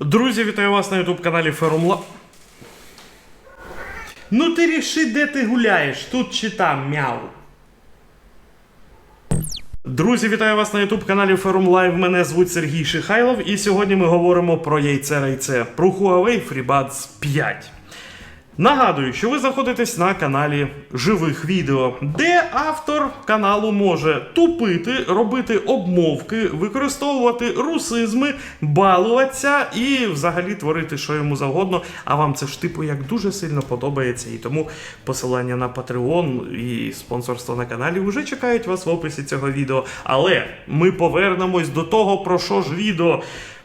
Друзі, вітаю вас на youtube каналі Ферумла. Ну ти ріши, де ти гуляєш, тут чи там, мяу. Друзі, вітаю вас на youtube каналі Forum Live. Мене звуть Сергій Шихайлов, і сьогодні ми говоримо про яйце райце, про Huawei FreeBuds 5. Нагадую, що ви знаходитесь на каналі живих відео, де автор каналу може тупити, робити обмовки, використовувати русизми, балуватися і взагалі творити що йому завгодно. А вам це ж типу як дуже сильно подобається. І тому посилання на Patreon і спонсорство на каналі вже чекають вас в описі цього відео. Але ми повернемось до того, про що ж відео.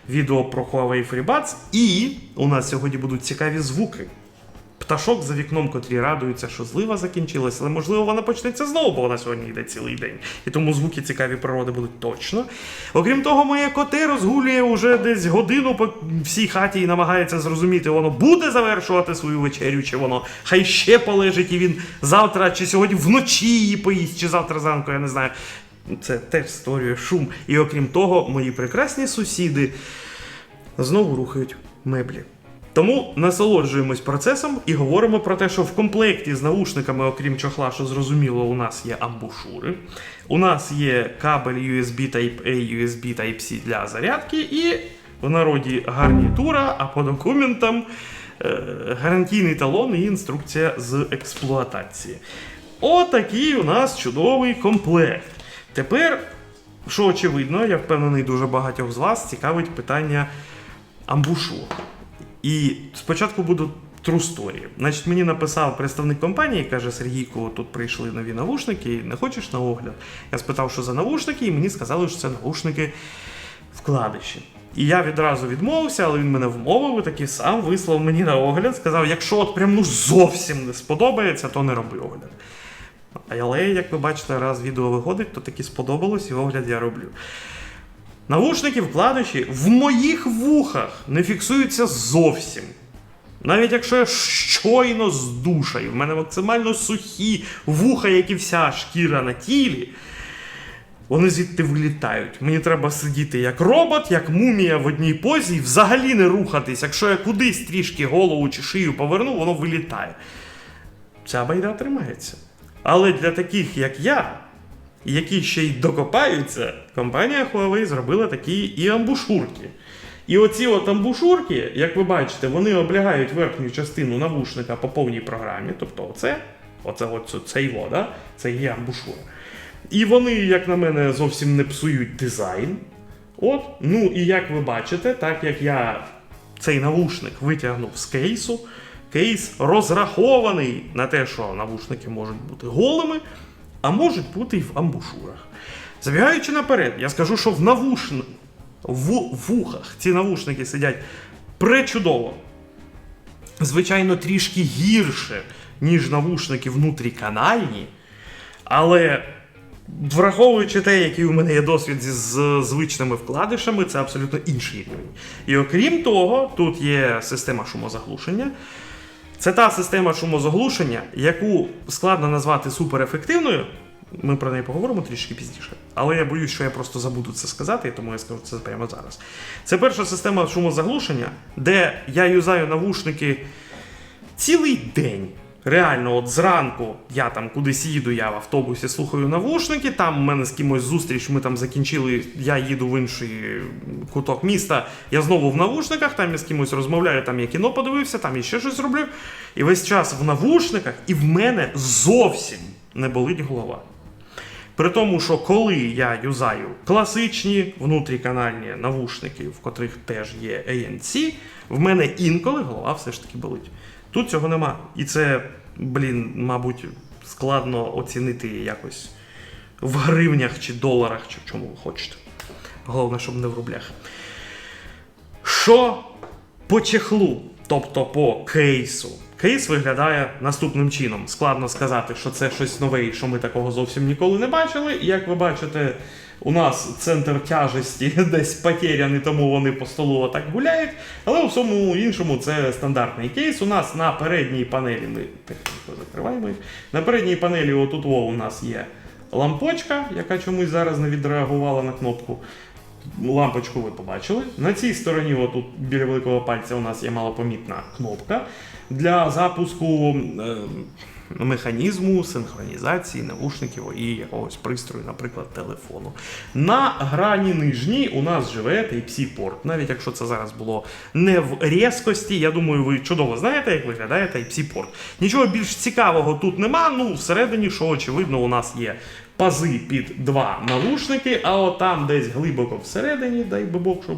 Відео про Huawei FreeBuds. І у нас сьогодні будуть цікаві звуки. Пташок за вікном, котрі радуються, що злива закінчилась, але можливо вона почнеться знову, бо вона сьогодні йде цілий день. І тому звуки цікаві природи будуть точно. Окрім того, моє коте розгулює уже десь годину по всій хаті і намагається зрозуміти, воно буде завершувати свою вечерю, чи воно хай ще полежить, і він завтра чи сьогодні вночі її поїсть, чи завтра зранку, я не знаю. Це теж створює шум. І окрім того, мої прекрасні сусіди знову рухають меблі. Тому насолоджуємось процесом і говоримо про те, що в комплекті з наушниками, окрім чохла, що зрозуміло, у нас є амбушури. У нас є кабель USB Type-A, USB Type-C для зарядки, і в народі гарнітура, а по документам е, гарантійний талон і інструкція з експлуатації. Отакий у нас чудовий комплект. Тепер, що очевидно, я впевнений, дуже багатьох з вас цікавить питання амбушур. І спочатку буду true story. Значить, мені написав представник компанії, каже: Сергійко, тут прийшли нові навушники, не хочеш на огляд? Я спитав, що за навушники, і мені сказали, що це навушники вкладиші. І я відразу відмовився, але він мене вмовив і таки сам вислав мені на огляд. Сказав, якщо от прям ну зовсім не сподобається, то не роби огляд. Але, як ви бачите, раз відео виходить, то таки сподобалось і огляд я роблю. Навушники вкладиші в моїх вухах не фіксуються зовсім. Навіть якщо я щойно здушаю, в мене максимально сухі вуха, як і вся шкіра на тілі, вони звідти вилітають. Мені треба сидіти як робот, як мумія в одній позі і взагалі не рухатись. Якщо я кудись трішки голову чи шию поверну, воно вилітає. Ця байда тримається. Але для таких, як я, які ще й докопаються, компанія Huawei зробила такі і амбушурки. І оці от амбушурки, як ви бачите, вони облягають верхню частину навушника по повній програмі. Тобто, оце, оце, оце, це його, да? це є амбушура. І вони, як на мене, зовсім не псують дизайн. От, ну і як ви бачите, так як я цей навушник витягнув з кейсу, кейс розрахований на те, що навушники можуть бути голими, а можуть бути і в амбушурах. Забігаючи наперед, я скажу, що в навушн... в вухах ці навушники сидять пречудово. Звичайно, трішки гірше, ніж навушники внутріканальні, але враховуючи те, який у мене є досвід з звичними вкладишами, це абсолютно інший рівень. І окрім того, тут є система шумозаглушення. Це та система шумозаглушення, яку складно назвати суперефективною. Ми про неї поговоримо трішки пізніше. Але я боюсь, що я просто забуду це сказати, тому я скажу це прямо зараз. Це перша система шумозаглушення, де я юзаю навушники цілий день. Реально, от зранку я там кудись їду, я в автобусі слухаю навушники, там в мене з кимось зустріч, ми там закінчили, я їду в інший куток міста, я знову в навушниках, там я з кимось розмовляю, там я кіно подивився, там я ще щось роблю. І весь час в навушниках, і в мене зовсім не болить голова. При тому, що коли я юзаю класичні внутріканальні навушники, в котрих теж є ANC, в мене інколи голова все ж таки болить. Тут цього нема. І це, блін, мабуть, складно оцінити якось в гривнях чи доларах, чи в чому ви хочете. Головне, щоб не в рублях. Що по чехлу, тобто по кейсу. Кейс виглядає наступним чином. Складно сказати, що це щось нове, і що ми такого зовсім ніколи не бачили. Як ви бачите, у нас центр тяжесті десь потеряний, тому вони по столу отак гуляють. Але у всьому іншому це стандартний кейс. У нас на передній панелі, ми закриваємо їх. На передній панелі отут у нас є лампочка, яка чомусь зараз не відреагувала на кнопку. Лампочку ви побачили. На цій стороні, отут біля великого пальця, у нас є малопомітна кнопка для запуску е, механізму синхронізації навушників і якогось пристрою, наприклад, телефону. На грані нижній у нас живе Type-C порт. Навіть якщо це зараз було не в різкості, я думаю, ви чудово знаєте, як виглядає Type-C порт. Нічого більш цікавого тут нема. Ну, всередині, що очевидно, у нас є пази під два навушники, а от там десь глибоко всередині, дай би Бог, щоб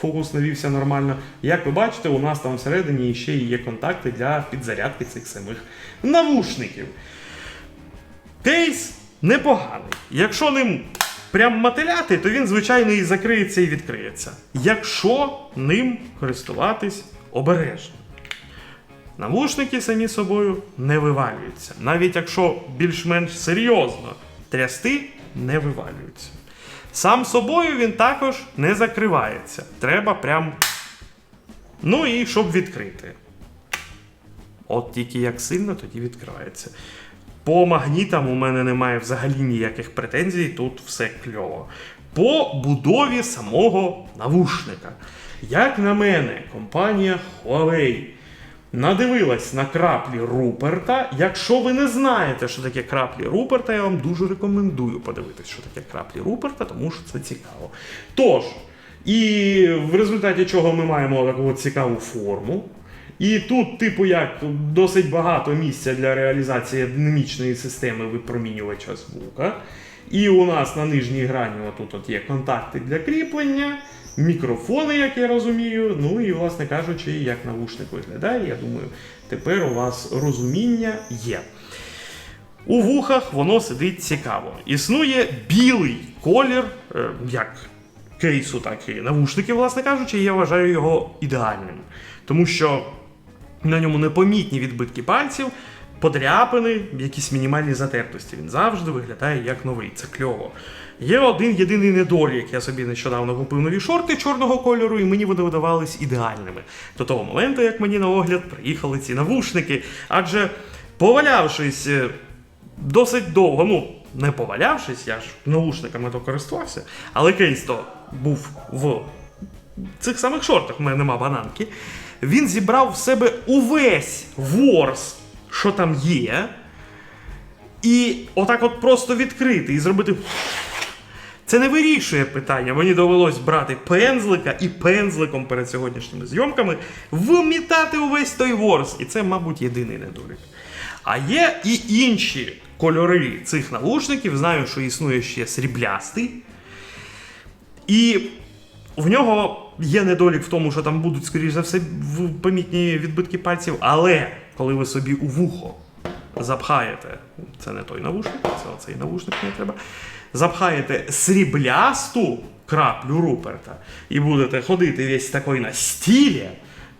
фокус навівся нормально. Як ви бачите, у нас там всередині ще є контакти для підзарядки цих самих навушників. Кейс непоганий. Якщо ним прям мотиляти, то він, звичайно, і закриється і відкриється. Якщо ним користуватись обережно. Навушники самі собою не вивалюються. Навіть якщо більш-менш серйозно трясти, не вивалюються. Сам собою він також не закривається. Треба прям. Ну і щоб відкрити. От тільки як сильно, тоді відкривається. По магнітам у мене немає взагалі ніяких претензій, тут все кльово. По будові самого навушника. Як на мене, компанія Huawei надивилась на краплі Руперта. Якщо ви не знаєте, що таке краплі Руперта, я вам дуже рекомендую подивитись, що таке краплі Руперта, тому що це цікаво. Тож, і в результаті чого ми маємо таку цікаву форму. І тут, типу, як досить багато місця для реалізації динамічної системи випромінювача звука. І у нас на нижній грані отут от є контакти для кріплення, мікрофони, як я розумію. Ну і, власне кажучи, як навушник виглядає, я думаю, тепер у вас розуміння є. У вухах воно сидить цікаво. Існує білий колір, е, як кейсу, так і навушників, власне кажучи, і я вважаю його ідеальним. Тому що на ньому непомітні відбитки пальців, подряпини, якісь мінімальні затертості. Він завжди виглядає як новий. Це кльово. Є один єдиний недолік. Я собі нещодавно купив нові шорти чорного кольору, і мені вони видавались ідеальними. До того моменту, як мені на огляд приїхали ці навушники. Адже повалявшись е, досить довго, ну, не повалявшись, я ж наушниками то користувався, але кейс то був в цих самих шортах, в мене нема бананки. Він зібрав в себе увесь ворс, що там є. І отак от просто відкрити і зробити. Це не вирішує питання. Мені довелось брати пензлика і пензликом перед сьогоднішніми зйомками вимітати увесь той ворс. І це, мабуть, єдиний недолік. А є і інші кольори цих навушників. Знаю, що існує ще сріблястий. І в нього є недолік в тому, що там будуть, скоріш за все, помітні відбитки пальців, але коли ви собі у вухо запхаєте, це не той навушник, це оцей навушник не треба. Запхаєте сріблясту краплю Руперта і будете ходити весь такий на стілі,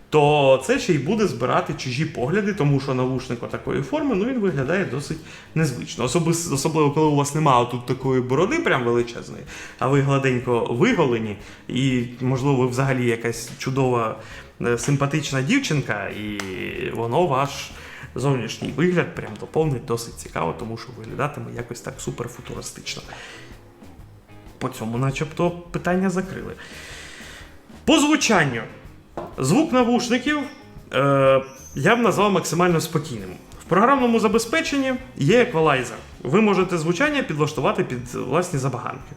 то це ще й буде збирати чужі погляди, тому що навушник такої форми ну, він виглядає досить незвично. Особис- особливо, коли у вас немає тут такої бороди, прям величезної, а ви гладенько виголені, і, можливо, ви взагалі якась чудова, е, симпатична дівчинка, і воно ваш зовнішній вигляд прям доповнить досить цікаво, тому що виглядатиме якось так суперфутуристично. По цьому, начебто, питання закрили. По звучанню. Звук навушників е, я б назвав максимально спокійним. В програмному забезпеченні є еквалайзер. Ви можете звучання підлаштувати під власні забаганки.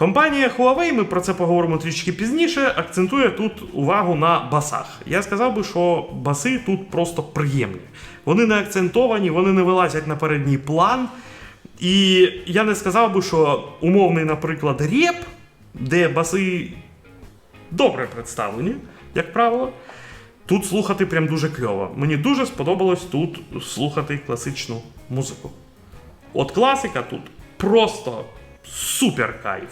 Компанія Huawei, ми про це поговоримо трішки пізніше, акцентує тут увагу на басах. Я сказав би, що баси тут просто приємні. Вони не акцентовані, вони не вилазять на передній план. І я не сказав би, що умовний, наприклад, реп, де баси добре представлені, як правило. Тут слухати прям дуже кльово. Мені дуже сподобалось тут слухати класичну музику. От класика тут просто супер кайф.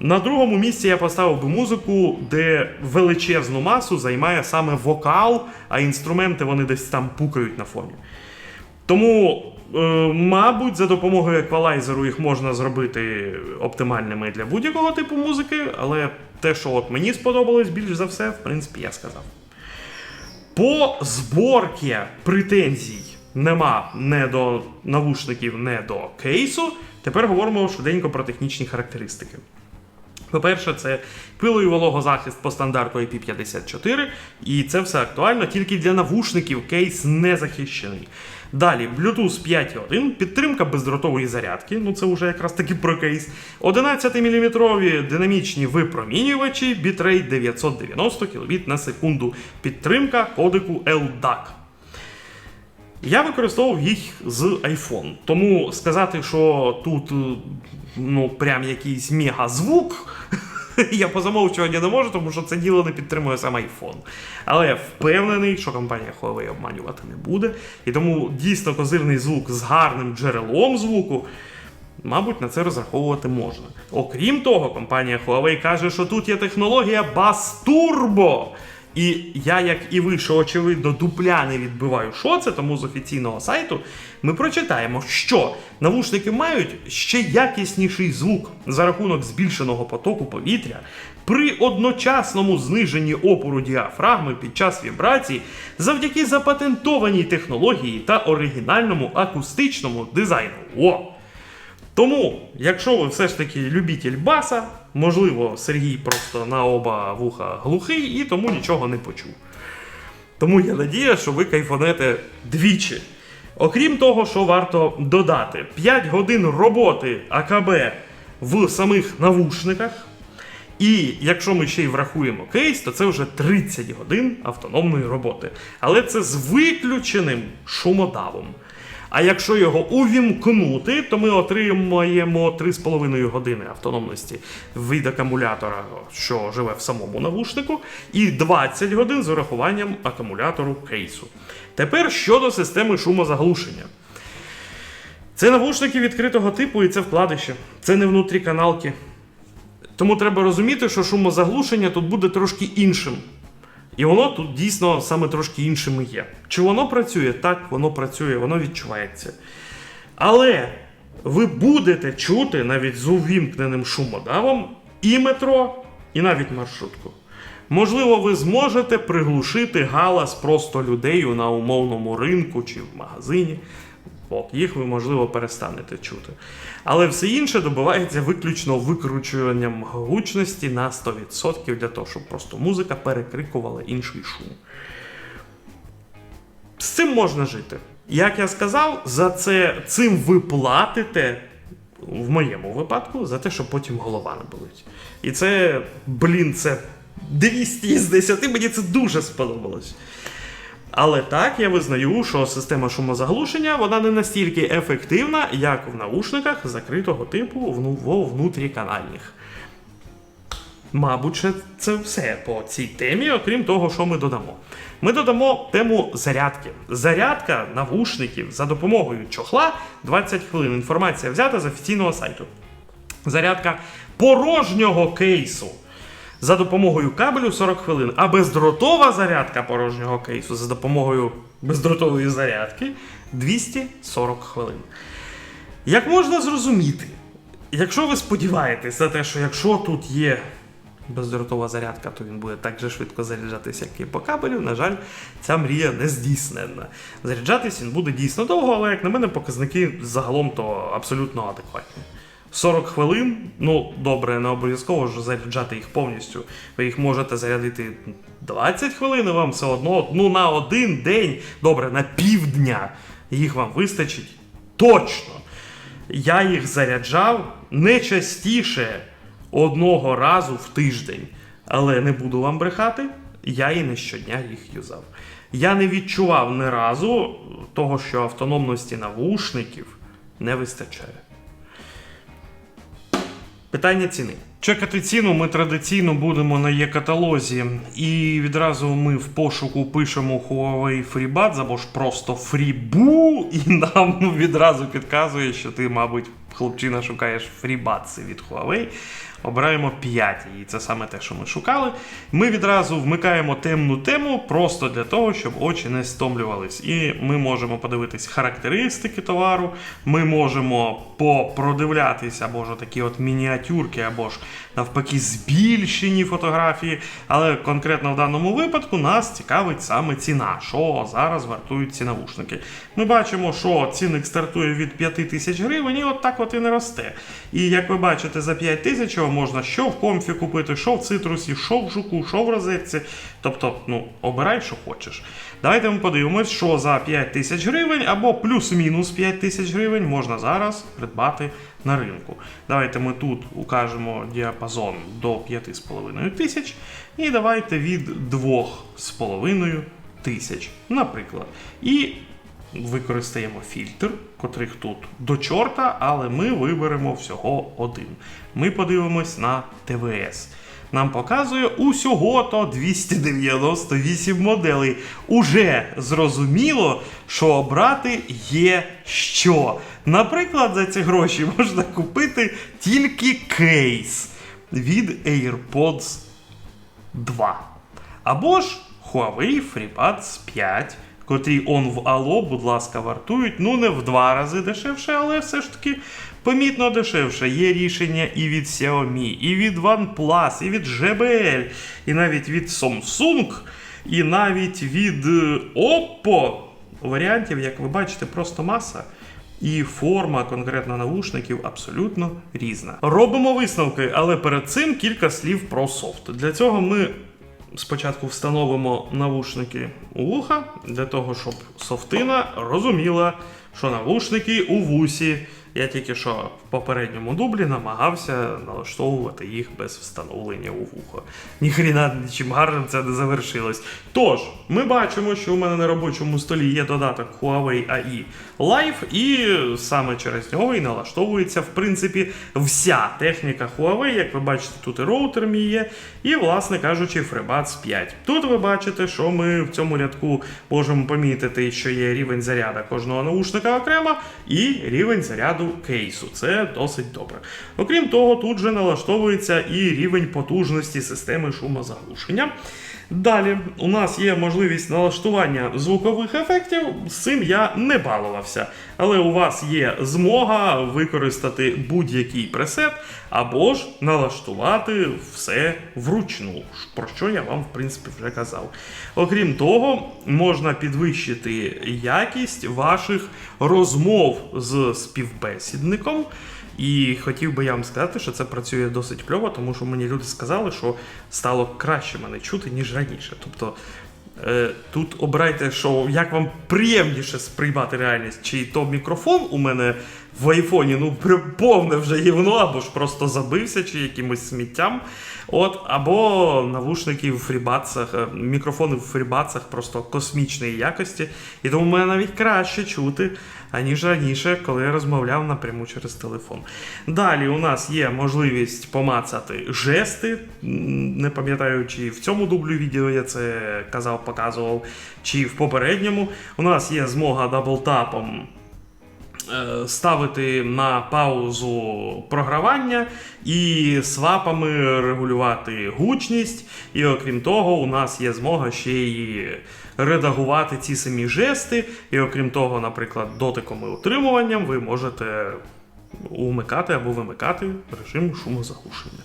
На другому місці я поставив би музику, де величезну масу займає саме вокал, а інструменти вони десь там пукають на фоні. Тому, е, мабуть, за допомогою еквалайзеру їх можна зробити оптимальними для будь-якого типу музики, але те, що от мені сподобалось більш за все, в принципі, я сказав. По зборці претензій нема не до навушників, не до кейсу. Тепер говоримо швиденько про технічні характеристики. По-перше, це пило і вологозахист по стандарту IP54, і це все актуально тільки для навушників, кейс не захищений. Далі, Bluetooth 5.1, підтримка бездротової зарядки, ну це вже якраз таки про кейс. 11-мм динамічні випромінювачі, бітрейт 990 кбіт на секунду. Підтримка кодеку LDAC. Я використовував їх з iPhone. Тому сказати, що тут е, ну, прям якийсь мегазвук, я по замовчуванню не можу, тому що це діло не підтримує сам iPhone. Але я впевнений, що компанія Huawei обманювати не буде. І тому дійсно козирний звук з гарним джерелом звуку. Мабуть, на це розраховувати можна. Окрім того, компанія Huawei каже, що тут є технологія Bass Turbo. І я, як і ви, що очевидно, дупля не відбиваю, що це, тому з офіційного сайту ми прочитаємо, що навушники мають ще якісніший звук за рахунок збільшеного потоку повітря при одночасному зниженні опору діафрагми під час вібрацій завдяки запатентованій технології та оригінальному акустичному дизайну. О! Тому, якщо ви все ж таки любитель баса, можливо, Сергій просто на оба вуха глухий і тому нічого не почув. Тому я надію, що ви кайфанете двічі. Окрім того, що варто додати: 5 годин роботи АКБ в самих навушниках. І якщо ми ще й врахуємо кейс, то це вже 30 годин автономної роботи. Але це з виключеним шумодавом. А якщо його увімкнути, то ми отримаємо 3,5 години автономності від акумулятора, що живе в самому навушнику, і 20 годин з урахуванням акумулятору кейсу. Тепер щодо системи шумозаглушення. Це навушники відкритого типу і це вкладище. Це не внутрі каналки. Тому треба розуміти, що шумозаглушення тут буде трошки іншим. І воно тут дійсно саме трошки іншим є. Чи воно працює? Так, воно працює, воно відчувається. Але ви будете чути навіть з увімкненим шумодавом і метро, і навіть маршрутку. Можливо, ви зможете приглушити галас просто людей на умовному ринку чи в магазині. От, їх ви, можливо, перестанете чути. Але все інше добивається виключно викручуванням гучності на 100% для того, щоб просто музика перекрикувала інший шум. З цим можна жити. Як я сказав, за це цим ви платите, в моєму випадку, за те, що потім голова не болить. І це, блін, це 200 з 10, мені це дуже сподобалось. Але так, я визнаю, що система шумозаглушення вона не настільки ефективна, як в наушниках закритого типу во внутріканальних. Мабуть, це все по цій темі, окрім того, що ми додамо. Ми додамо тему зарядки. Зарядка навушників за допомогою чохла 20 хвилин. Інформація взята з офіційного сайту. Зарядка порожнього кейсу за допомогою кабелю 40 хвилин, а бездротова зарядка порожнього кейсу за допомогою бездротової зарядки 240 хвилин. Як можна зрозуміти, якщо ви сподіваєтесь на те, що якщо тут є бездротова зарядка, то він буде так же швидко заряджатися, як і по кабелю, на жаль, ця мрія не здійсненна. Заряджатись він буде дійсно довго, але, як на мене, показники загалом то абсолютно адекватні. 40 хвилин, ну добре, не обов'язково ж заряджати їх повністю. Ви їх можете зарядити 20 хвилин, і вам все одно ну, на один день, добре, на півдня їх вам вистачить точно. Я їх заряджав не частіше одного разу в тиждень. Але не буду вам брехати, я і не щодня їх юзав. Я не відчував ні разу того, що автономності навушників не вистачає. Питання ціни. Чекати ціну ми традиційно будемо на є-каталозі. І відразу ми в пошуку пишемо Huawei FreeBuds або ж просто FreeBu, і нам відразу підказує, що ти, мабуть, хлопчина шукаєш FreeBuds від Huawei. Обираємо 5, і це саме те, що ми шукали. Ми відразу вмикаємо темну тему просто для того, щоб очі не стомлювались. І ми можемо подивитись характеристики товару, ми можемо попродивлятися або ж такі от мініатюрки, або ж навпаки збільшені фотографії. Але конкретно в даному випадку нас цікавить саме ціна, що зараз вартують ці навушники. Ми бачимо, що цінник стартує від 5 тисяч гривень, і от так от і не росте. І як ви бачите, за 5 тисяч можна що в комфі купити, що в цитрусі, що в жуку, що в розетці. Тобто, ну, обирай, що хочеш. Давайте ми подивимось, що за 5 тисяч гривень або плюс-мінус 5 тисяч гривень можна зараз придбати на ринку. Давайте ми тут укажемо діапазон до 5,5 тисяч. І давайте від 2,5 тисяч, наприклад. І використаємо фільтр, котрих тут до чорта, але ми виберемо всього один. Ми подивимось на ТВС. Нам показує усього-то 298 моделей. Уже зрозуміло, що обрати є що. Наприклад, за ці гроші можна купити тільки кейс від AirPods 2. Або ж Huawei FreeBuds 5, котрі он в Allo, будь ласка, вартують, ну не в два рази дешевше, але все ж таки помітно дешевше. Є рішення і від Xiaomi, і від OnePlus, і від JBL, і навіть від Samsung, і навіть від е, Oppo. Варіантів, як ви бачите, просто маса. І форма конкретно навушників абсолютно різна. Робимо висновки, але перед цим кілька слів про софт. Для цього ми спочатку встановимо навушники у вуха, для того, щоб софтина розуміла, що навушники у вусі. Я тільки що попередньому дублі намагався налаштовувати їх без встановлення у вухо. Ніхрена нічим гарним це не завершилось. Тож, ми бачимо, що у мене на робочому столі є додаток Huawei AI Live, і саме через нього і налаштовується, в принципі, вся техніка Huawei. Як ви бачите, тут і роутер мій є, і, власне кажучи, FreeBuds 5. Тут ви бачите, що ми в цьому рядку можемо помітити, що є рівень заряду кожного наушника окремо, і рівень заряду кейсу. Це досить добре. Окрім того, тут же налаштовується і рівень потужності системи шумозаглушення. Далі у нас є можливість налаштування звукових ефектів. З цим я не балувався. Але у вас є змога використати будь-який пресет або ж налаштувати все вручну, про що я вам в принципі вже казав. Окрім того, можна підвищити якість ваших розмов з співбесідником. І хотів би я вам сказати, що це працює досить кльово, тому що мені люди сказали, що стало краще мене чути, ніж раніше. Тобто е, тут обирайте, що як вам приємніше сприймати реальність, чи то мікрофон у мене в айфоні, ну повне вже гівно, або ж просто забився, чи якимось сміттям. От, або навушники в фрібатсах, е, мікрофони в фрібатсах просто космічної якості. І тому мене навіть краще чути, аніж раніше, коли я розмовляв напряму через телефон. Далі у нас є можливість помацати жести. Не пам'ятаю, чи в цьому дублю відео я це казав, показував, чи в попередньому. У нас є змога даблтапом ставити на паузу програвання і свапами регулювати гучність. І окрім того, у нас є змога ще й редагувати ці самі жести. І окрім того, наприклад, дотиком і утримуванням ви можете умикати або вимикати режим шумозаглушення.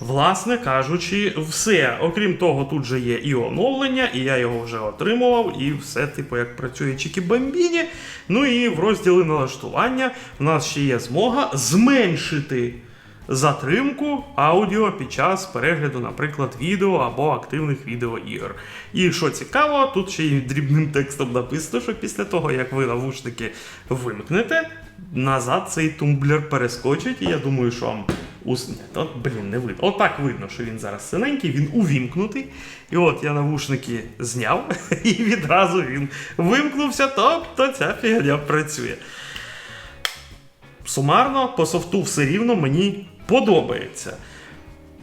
Власне кажучи, все. Окрім того, тут же є і оновлення, і я його вже отримував, і все, типу, як працює Чікі Бамбіні. Ну і в розділі налаштування у нас ще є змога зменшити затримку аудіо під час перегляду, наприклад, відео або активних відеоігр. І що цікаво, тут ще й дрібним текстом написано, що після того, як ви навушники вимкнете, назад цей тумблер перескочить, і я думаю, що вам ус... От, блін, не видно. Отак видно, що він зараз синенький, він увімкнутий. І от я навушники зняв, і відразу він вимкнувся, тобто ця фігня працює. Сумарно, по софту все рівно мені подобається.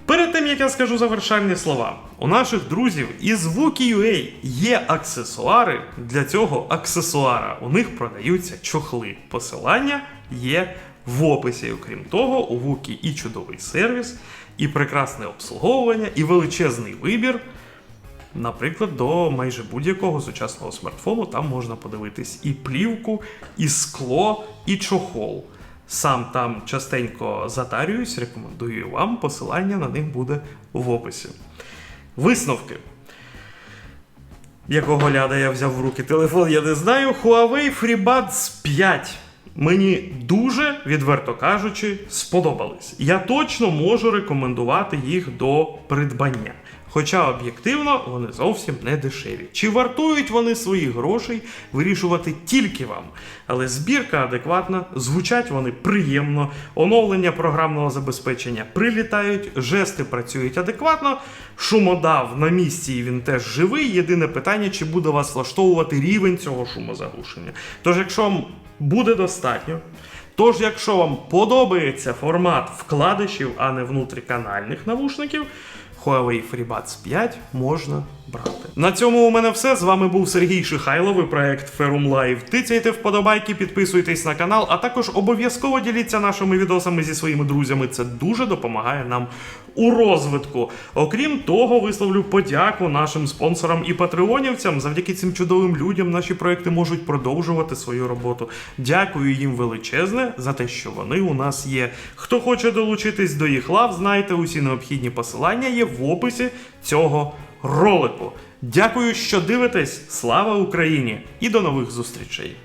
Перед тим як я скажу завершальні слова, у наших друзів із Wookie.ua є аксесуари. Для цього аксесуара у них продаються чохли. Посилання є в описі. Окрім того, у Wookie і чудовий сервіс, і прекрасне обслуговування, і величезний вибір. Наприклад, до майже будь-якого сучасного смартфону там можна подивитись і плівку, і скло, і чохол. Сам там частенько затарююсь, рекомендую вам. Посилання на них буде в описі. Висновки. Якого ляда я взяв в руки телефон, я не знаю. Huawei FreeBuds 5. Мені дуже, відверто кажучи, сподобались. Я точно можу рекомендувати їх до придбання. Хоча об'єктивно вони зовсім не дешеві. Чи вартують вони своїх грошей вирішувати тільки вам? Але збірка адекватна, звучать вони приємно, оновлення програмного забезпечення прилітають, жести працюють адекватно, шумодав на місці і він теж живий. Єдине питання, чи буде вас влаштовувати рівень цього шумозаглушення. Тож, якщо буде достатньо, Тож, якщо вам подобається формат вкладишів, а не внутріканальних навушників, Huawei FreeBuds 5 можна брати. На цьому у мене все. З вами був Сергій Шихайлов і проект Ferrum Live. Тицяйте вподобайки, підписуйтесь на канал, а також обов'язково діліться нашими відосами зі своїми друзями. Це дуже допомагає нам у розвитку. Окрім того, висловлю подяку нашим спонсорам і патреонівцям. Завдяки цим чудовим людям наші проекти можуть продовжувати свою роботу. Дякую їм величезне за те, що вони у нас є. Хто хоче долучитись до їх лав, знайте усі необхідні посилання є в описі цього ролику. Дякую, що дивитесь. Слава Україні! І до нових зустрічей!